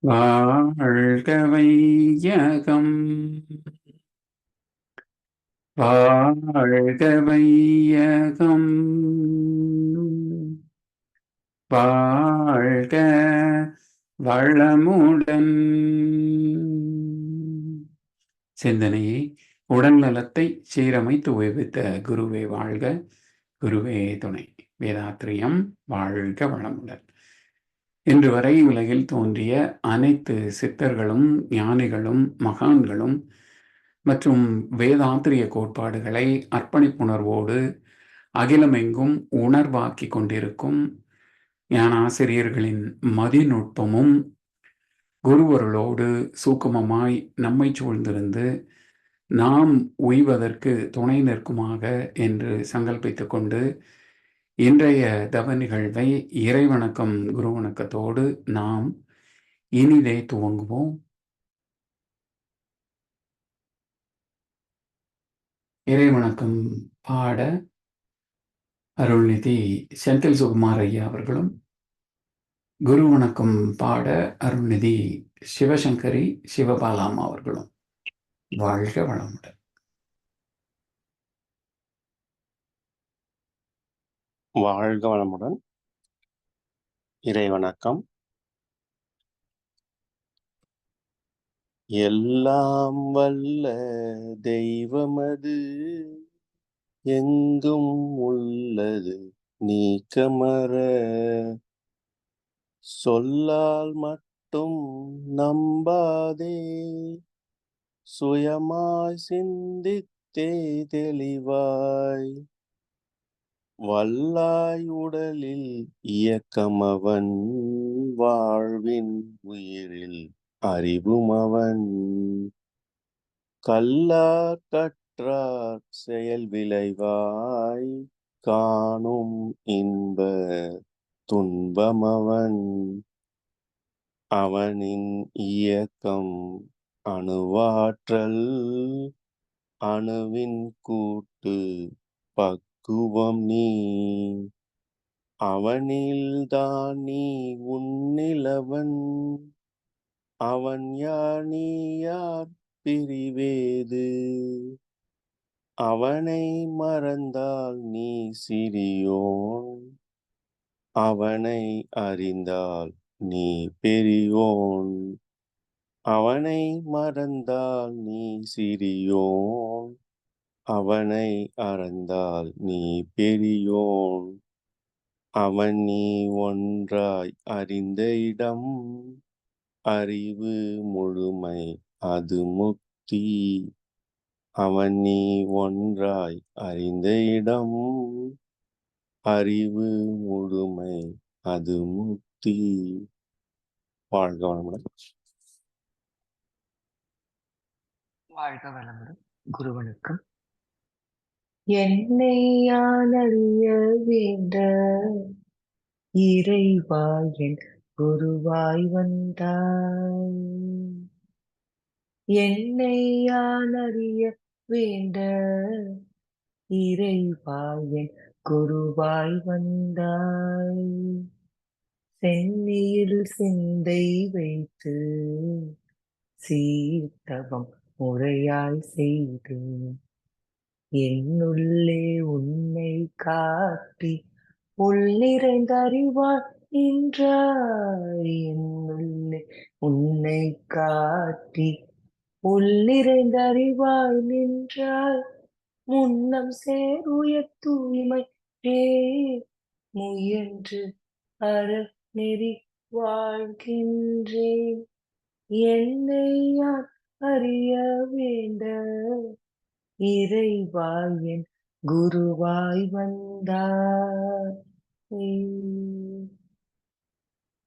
வாழ்க வையகம் வாழ்க வையகம் வாழ்க வளமுடன். சிந்தனையை உடல் நலத்தை சீரமைத்து உயர்வித்த குருவே வாழ்க. குருவே துணை. வேதாத்திரியம் வாழ்க வளமுடன். இன்று வரை உலகில் தோன்றிய அனைத்து சித்தர்களும் ஞானிகளும் மகான்களும் மற்றும் வேதாந்திரிய கோட்பாடுகளை அர்ப்பணிப்புணர்வோடு அகிலமெங்கும் உணர்வாக்கி கொண்டிருக்கும் ஞானாசிரியர்களின் மதிநுட்பமும் குருவருளோடு சூக்குமமாய் நம்மை சூழ்ந்திருந்து நாம் உய்வதற்கு துணை நிற்குமாக என்று சங்கல்பித்து கொண்டு இன்றைய தவ நிகழ்வை இறைவணக்கம் குரு வணக்கத்தோடு நாம் இனிதே துவங்குவோம். இறைவணக்கம் பாட அருள்நிதி செந்தில் சுகுமார் ஐயா அவர்களும் குரு வணக்கம் பாட அருள்நிதி சிவசங்கரி சிவபாலாமா அவர்களும். வாழ்க வளமுடன். வாழ்க வளமுடன். இறை வணக்கம் எல்லாம் வல்ல தெய்வமது எங்கும் உள்ளது நீக்கமர சொல்லால் மட்டும் நம்பாதே சுயமாய் சிந்தித்தே தெளிவாய். வல்லாய் உடலில் இயக்கமவன் வாழ்வின் உயிரில் அறிவுமவன். கல்லார் கற்றார் செயல் விளைவாய் காணும் இன்ப துன்பமவன். அவனின் இயக்கம் அணுவாற்றல் அணுவின் கூட்டு பக்குவம் நீ. அவனில்தான் நீ உன்னிலவன் அவன் யார் நீ யார் பிரிவேது. அவனை மறந்தால் நீ சிறியோன். அவனை அறிந்தால் நீ பெரியோன். அவனை மறந்தால் நீ சிறியோன். அவனை அறந்தால் நீ பெரியோன். அவன் நீ ஒன்றாய் அறிந்த இடம். அறிவு முழுமை அது முக்தி. அவன் நீ ஒன்றாய் அறிந்த இடம். அறிவு முழுமை அது முக்தி. வாழ்க வளமுடன். வாழ்க வளமுடன். குருவனுக்கும் என்னை யானறிய வேண்ட இறைவாயின் குருவாய் வந்தாய். என்னை யானறிய வேண்ட இறைவாயின் குருவாய் வந்தாய். சென்னியில் சிந்தை வைத்து சீர்த்தவம் முறையாய் செய்தேன். என்னுள்ளே உன்னை காட்டி உள் நிறைந்த நின்றாய். என்னுள்ளே உன்னை காட்டி உள் நின்றாய். முன்னம் சேருய தூய்மை முயன்று அற நெறி வாழ்கின்றேன். என்னை யார் அறிய வேண்ட இறைவாய் குருவாய் வந்தார்.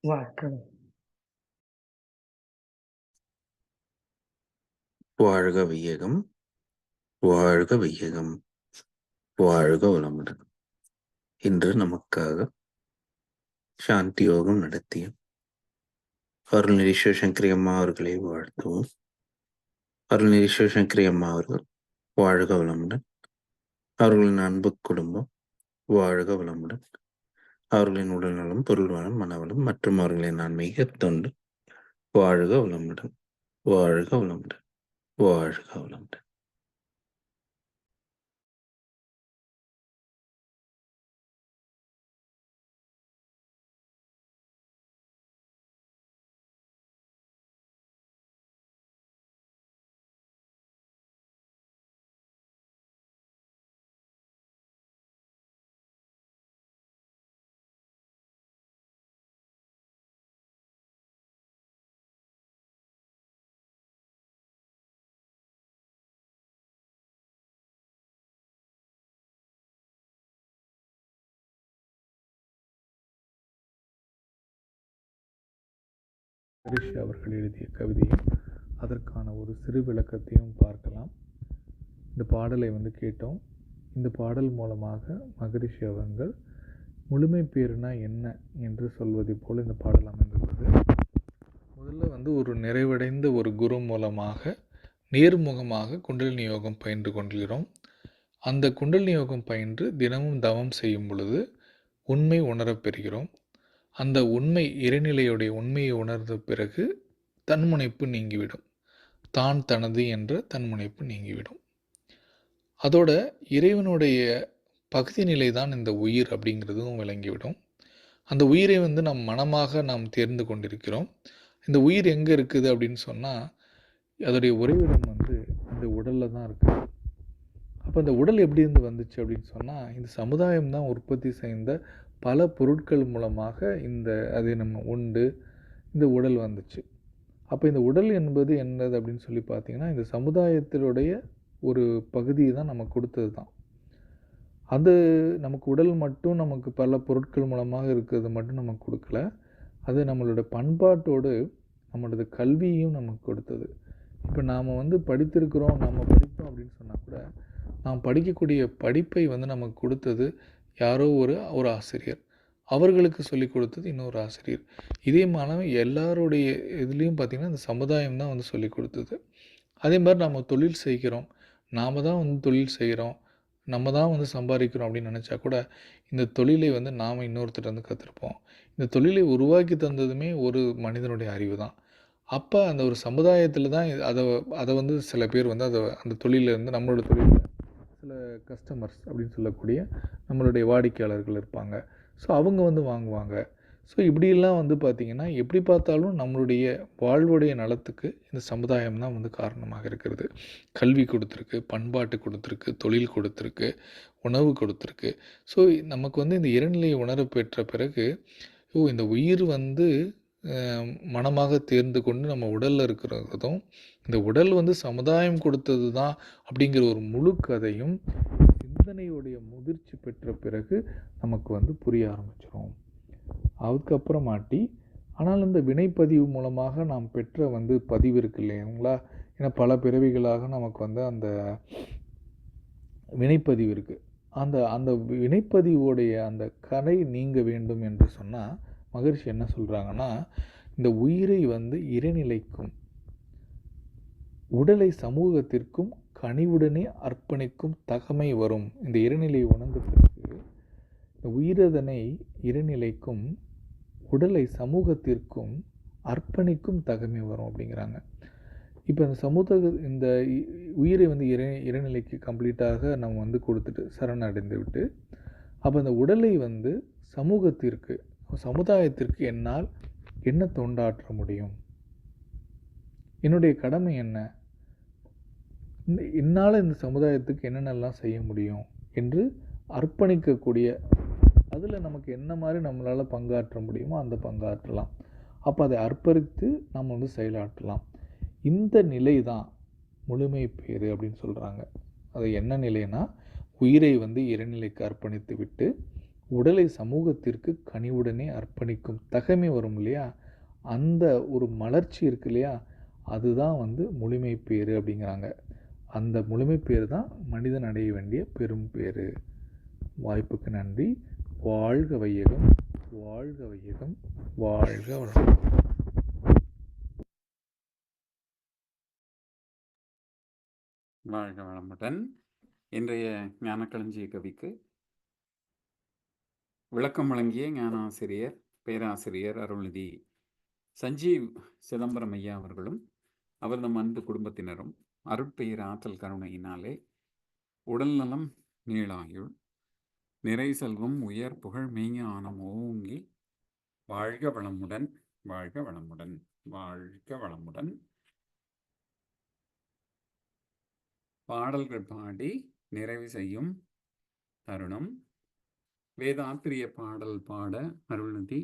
வாழ்க்கை. வாழ்க வையகம் வாழ்க வையகம் வாழ்க வளமுடன். இன்று நமக்காக சாந்தி யோகம் நடத்திய அருள்நிதி சிவசங்கரி அம்மா அவர்களை வாழ்த்துவோம். அருள்நிதி சிவசங்கரி அம்மா அவர்கள் வாழ்க வளமுடன். அவர்களின் அன்பு குடும்பம் வாழ்க வளமுடன். அவர்களின் உடல்நலம் பொருள்வளம் மனவளம் மற்றும் அவர்களின் ஆன்மீக தொண்டு. வாழ்க வளமுடன். வாழ்க வளமுடன். வாழ்க வளமுடன். ஹரிஷ் அவர்கள் எழுதிய கவிதையும் அதற்கான ஒரு சிறு விளக்கத்தையும் பார்க்கலாம். இந்த பாடலை வந்து கேட்டோம். இந்த பாடல் மூலமாக மகரிஷி அவர்கள் முழுமை பேருனா என்ன என்று சொல்வதை போல் இந்த பாடல் அமைந்துள்ளது. முதல்ல வந்து ஒரு நிறைவடைந்த ஒரு குரு மூலமாக நேர்முகமாக குண்டலினி யோகம் பயின்று கொள்கிறோம் அந்த குண்டலினி யோகம் பயின்று தினமும் தவம் செய்யும் பொழுது உண்மை உணரப் பெறுகிறோம். அந்த உண்மை இறைநிலையுடைய உண்மையை உணர்ந்த பிறகு தன்முனைப்பு நீங்கிவிடும். தான் தனது என்ற தன்முனைப்பு நீங்கிவிடும். அதோட இறைவனுடைய பகுதி நிலை தான் இந்த உயிர் அப்படிங்கிறதும் விளங்கிவிடும். அந்த உயிரை வந்து நம் மனமாக நாம் தேர்ந்து கொண்டிருக்கிறோம். இந்த உயிர் எங்கே இருக்குது அப்படின்னு சொன்னால் அதோடைய உறைவிடம் வந்து இந்த உடலில் தான் இருக்குது அப்போ அந்த உடல் எப்படி இருந்து வந்துச்சு அப்படின்னு சொன்னால் இந்த சமுதாயம் தான் உற்பத்தி செய்த பல பொருட்கள் மூலமாக இந்த அதை நம்ம உண்டு இந்த உடல் வந்துச்சு. அப்போ இந்த உடல் என்பது என்னது அப்படின்னு சொல்லி பார்த்தீங்கன்னா இந்த சமுதாயத்தினுடைய ஒரு பகுதியை தான் நமக்கு கொடுத்தது தான். அது நமக்கு உடல் மட்டும் நமக்கு பல பொருட்கள் மூலமாக இருக்கிறது மட்டும் நமக்கு கொடுக்கல. அது நம்மளோட பண்பாட்டோடு நம்மளோட கல்வியையும் நமக்கு கொடுத்தது. இப்போ நாம் வந்து படித்திருக்கிறோம் நம்ம படித்தோம் அப்படின்னு சொன்னால் கூட நாம் படிக்கக்கூடிய படிப்பை வந்து நமக்கு கொடுத்தது யாரோ ஒரு ஒரு ஆசிரியர். அவர்களுக்கு சொல்லிக் கொடுத்தது இன்னொரு ஆசிரியர். இதே மாதிரி எல்லாருடைய இதுலேயும் பார்த்திங்கன்னா இந்த சமுதாயம் தான் வந்து சொல்லிக் கொடுத்தது. அதே மாதிரி நம்ம தொழில் செய்கிறோம். நாம் தான் வந்து தொழில் செய்கிறோம். நம்ம தான் வந்து சம்பாதிக்கிறோம் அப்படின்னு நினச்சா கூட இந்த தொழிலை வந்து நாம் இன்னொருத்தர் வந்து கற்றுருப்போம் இந்த தொழிலை உருவாக்கி தந்ததுமே ஒரு மனிதனுடைய அறிவு தான். அப்போ அந்த ஒரு சமுதாயத்தில் தான் அதை அதை வந்து சில பேர் வந்து அதை அந்த தொழிலில் நம்மளோட தொழிலில் சில கஸ்டமர்ஸ் அப்படின்னு சொல்லக்கூடிய நம்மளுடைய வாடிக்கையாளர்கள் இருப்பாங்க. ஸோ அவங்க வந்து வாங்குவாங்க. ஸோ இப்படியெல்லாம் வந்து பார்த்திங்கன்னா எப்படி பார்த்தாலும் நம்மளுடைய வாழ்வுடைய நலத்துக்கு இந்த சமுதாயம் தான் வந்து காரணமாக இருக்கிறது. கல்வி கொடுத்துருக்கு பண்பாட்டு கொடுத்துருக்கு தொழில் கொடுத்துருக்கு உணவு கொடுத்துருக்கு. ஸோ நமக்கு வந்து இந்த இறைநிலையை உணர பெற்ற பிறகு ஓ இந்த உயிர் வந்து மனமாக தேர்ந்து கொண்டு நம்ம உடலில் இருக்கிறதும் இந்த உடல் வந்து சமுதாயம் கொடுத்தது தான் அப்படிங்கிற ஒரு முழு கதையும் சிந்தனையுடைய முதிர்ச்சி பெற்ற பிறகு நமக்கு வந்து புரிய ஆரம்பிச்சிடும் அதுக்கப்புறமாட்டி ஆனால் இந்த வினைப்பதிவு மூலமாக நாம் பெற்ற வந்து பதிவு இருக்கு இல்லைங்களா ஏன்னா பல பிறவிகளாக நமக்கு வந்து அந்த வினைப்பதிவு இருக்குது அந்த அந்த வினைப்பதிவுடைய அந்த கதை நீங்க வேண்டும் என்று சொன்னால் மகிழ்ச்சி என்ன சொல்கிறாங்கன்னா இந்த உயிரை வந்து இறைநிலைக்கும் உடலை சமூகத்திற்கும் கனிவுடனே அர்ப்பணிக்கும் தகமை வரும். இந்த இறைநிலை உணர்ந்த பிறகு இந்த உயிரதனை இறைநிலைக்கும் உடலை சமூகத்திற்கும் அர்ப்பணிக்கும் தகமை வரும் அப்படிங்கிறாங்க. இப்போ இந்த சமூக இந்த உயிரை வந்து இறை இறைநிலைக்கு கம்ப்ளீட்டாக நம்ம வந்து கொடுத்துட்டு சரணடைந்து விட்டு அப்போ அந்த உடலை வந்து சமூகத்திற்கு சமுதாயத்திற்கு என்னால் என்ன தொண்டாற்ற முடியும்? என்னுடைய கடமை என்ன? என்னால் இந்த சமுதாயத்துக்கு என்னென்னலாம் செய்ய முடியும் என்று அர்ப்பணிக்கக்கூடிய அதில் நமக்கு என்ன மாதிரி நம்மளால் பங்காற்ற முடியுமோ அந்த பங்காற்றலாம். அப்போ அதை அர்ப்பணித்து நம்ம வந்து செயலாற்றலாம். இந்த நிலை தான் முழுமை பேறு அப்படின்னு சொல்கிறாங்க அது என்ன நிலைனா உயிரை வந்து இறைநிலைக்கு அர்ப்பணித்து விட்டு உடலை சமூகத்திற்கு கனிவுடனே அர்ப்பணிக்கும் தகமை வரும் இல்லையா? அந்த ஒரு மலர்ச்சி இருக்கு இல்லையா? அதுதான் வந்து முழுமை பேர் அப்படிங்கிறாங்க. அந்த முழுமை பேர் தான் மனிதன் அடைய வேண்டிய பெரும் பேர் வாய்ப்புக்கு நன்றி. வாழ்க வையகம். வாழ்க வையகம். வாழ்க வளம் வாழ்க வளமுடன். இன்றைய ஞானக்களஞ்சிய கவிக்கு விளக்கம் வழங்கிய ஞானாசிரியர் பேராசிரியர் அருள்நிதி சஞ்சீவ் சிதம்பரம் ஐயா அவர்களும் அவர் நம் அன்பு குடும்பத்தினரும் அருட்பெயர் ஆற்றல் கருணையினாலே உடல்நலம் நீளாயுள் நிறை செல்வம் உயர் புகழ் மெய்ஞானம் ஓங்கி வாழ்க வளமுடன் வாழ்க வளமுடன் வாழ்க வளமுடன். பாடல்கள் பாடி நிறைவு செய்யும் தருணம் வேதாத்திரிய பாடல் பாட அருள்நிதி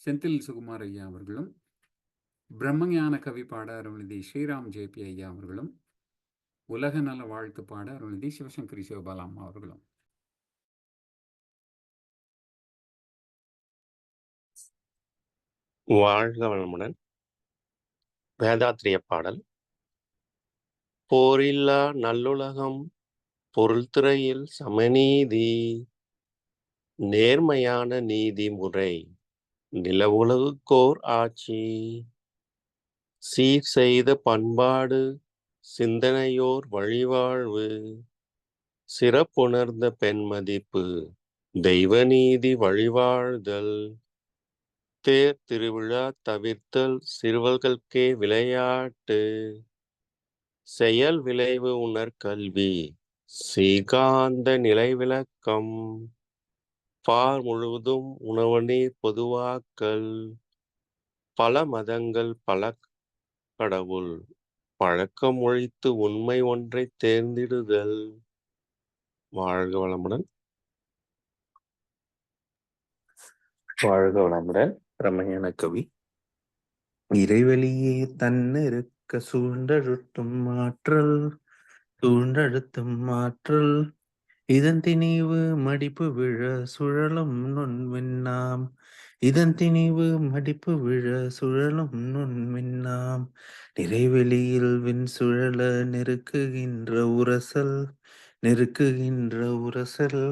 செந்தில் சுகுமார் ஐயா அவர்களும் பிரம்மஞான கவி பாட அருள்நிதி ஸ்ரீராம் ஜேபி ஐயா அவர்களும் உலக நல வாழ்த்து பாட அருள்நிதி சிவசங்கரி சிவபாலா அம்மா அவர்களும். வாழ்க வளமுடன். வேதாத்திரிய பாடல். போரில்லா நல்லுலகம் பொருள் துறையில் சமநீதி நேர்மையான நீதி முறை நிலவுலகுக்கோர் ஆட்சி சீர் செய்த பண்பாடு சிந்தனையோர் வழிவாழ்வு சிறப்புணர்ந்த பெண்மதிப்பு தெய்வநீதி வழிவாழ்தல் தேர் திருவிழா தவிர்த்தல் சிறுவர்களுக்கே விளையாட்டு செயல் விளைவு உணர் கல்வி சீகாந்த நிலை விளக்கம் பார் முழுவதும் உணவனே பொதுவாக்கல். பல மதங்கள் பல கடவுள். பழக்கம் ஒழித்து உண்மை ஒன்றை தேர்ந்திடுதல். வாழ்க வளமுடன். வாழ்க வளமுடன் ரமணியன கவி. இறைவெளியே தன்னிருக்க சூழ்ந்தழுத்தும் ஆற்றல். தூண்டழுத்தும் மாற்றல். இதன் திணிவு மடிப்பு விழ சுழலும் நுண்மின்னாம். இதன் திணிவு மடிப்பு விழ சுழலும் நுண்மின்னாம். நிறைவெளியில் வின் சுழல நெருக்குகின்ற உரசல் நெருக்குகின்ற உரசல்.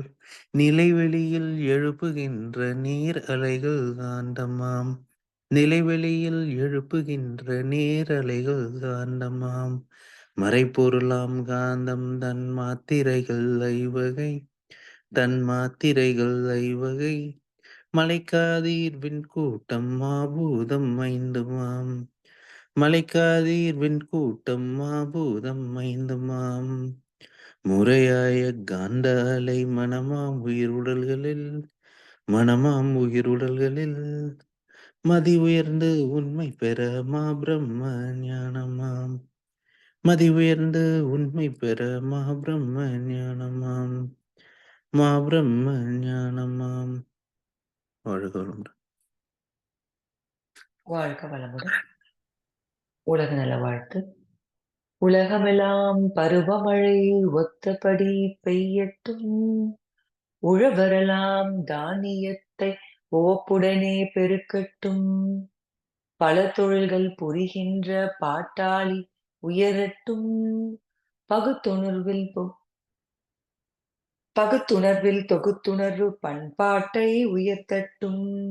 நிலைவெளியில் எழுப்புகின்ற நீர் அலைகள் காண்டமாம் நிலைவெளியில் எழுப்புகின்ற நீர் அலைகள் காண்டமாம் மறைப்பொருளாம் காந்தம் தன் மாத்திரைகள் ஐவகை தன் மாத்திரைகள் ஐவகை. மலைக்காதீர்வின் கூட்டம் மாபூதம் ஐந்துமாம். மலைக்காதீர்வின் கூட்டம் மாபூதம் ஐந்துமாம். முறையாய காந்த அலை மனமாம் உயிர் உடல்களில் மனமாம் உயிர் உடல்களில். மதி உயர்ந்து உண்மை பெற மா பிரம்ம ஞானமாம். மதி உயர்ந்து உண்மை பெற மாபிரம்ம ஞானமாம். மாபிரம்ம ஞானமாம். வாழ்க வளமுடன் வாழ்க வளமுடன். உலக நல வாழ்த்து. உலகமெல்லாம் பருவமழை ஒத்தபடி பெய்யட்டும். உழவரலாம் தானியத்தை ஓப்புடனே பெருக்கட்டும். பல தொழில்கள் புரிகின்ற பாட்டாளி உயரட்டும் பகுத்துணர்வில் பொ- பகுத்துணர்வில் தொகுத்துணர்வு பண்பாட்டை உயர்த்தட்டும்.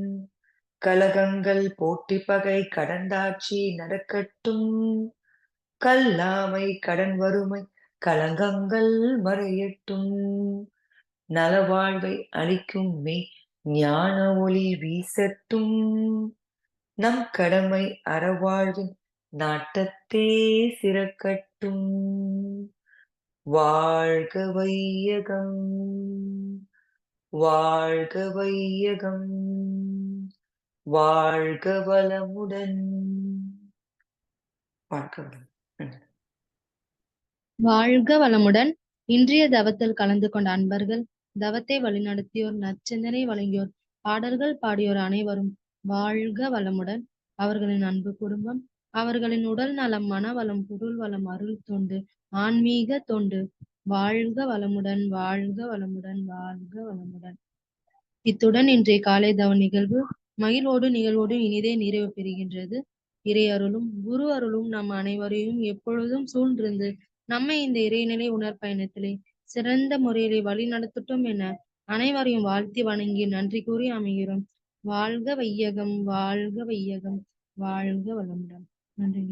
கலகங்கள் போட்டி பகை கடந்தாட்சி நடக்கட்டும். கல்லாமை கடன் வறுமை கலங்கங்கள் மறையட்டும். நலவாழ்வை அளிக்கும் மெய் ஞான ஒளி வீசட்டும். நம் கடமை அறவாழ்வின் நாட்டத்தே சிறக்கட்டும். வாழ்க வையகம். வாழ்க வையகம். வாழ்க வளமுடன். வாழ்க வளமுடன். இன்றைய தவத்தில் கலந்து கொண்ட அன்பர்கள் தவத்தை வழிநடத்தியோர் நற்சிந்தனை வழங்கியோர் பாடல்கள் பாடியோர் அனைவரும் வாழ்க வளமுடன். அவர்களின் அன்பு குடும்பம் அவர்களின் உடல் நலம் மனவளம் பொருள் வளம் அருள் தொண்டு ஆன்மீக தொண்டு. வாழ்க வளமுடன் வாழ்க வளமுடன் வாழ்க வளமுடன். இத்துடன் இன்றைய காலை தவ நிகழ்வு மகிழ்வோடு நிகழ்வோடு இனிதே நிறைவு பெறுகின்றது. இறை அருளும் குரு அருளும் நம் அனைவரையும் எப்பொழுதும் சூழ்ந்திருந்து நம்மை இந்த இறைநிலை உணர் பயணத்திலே சிறந்த முறையிலே வழி நடத்தட்டும் என அனைவரையும் வாழ்த்தி வணங்கி நன்றி கூறி அமைகிறோம். வாழ்க வையகம் வாழ்க வையகம் வாழ்க வளமுடன். நன்றி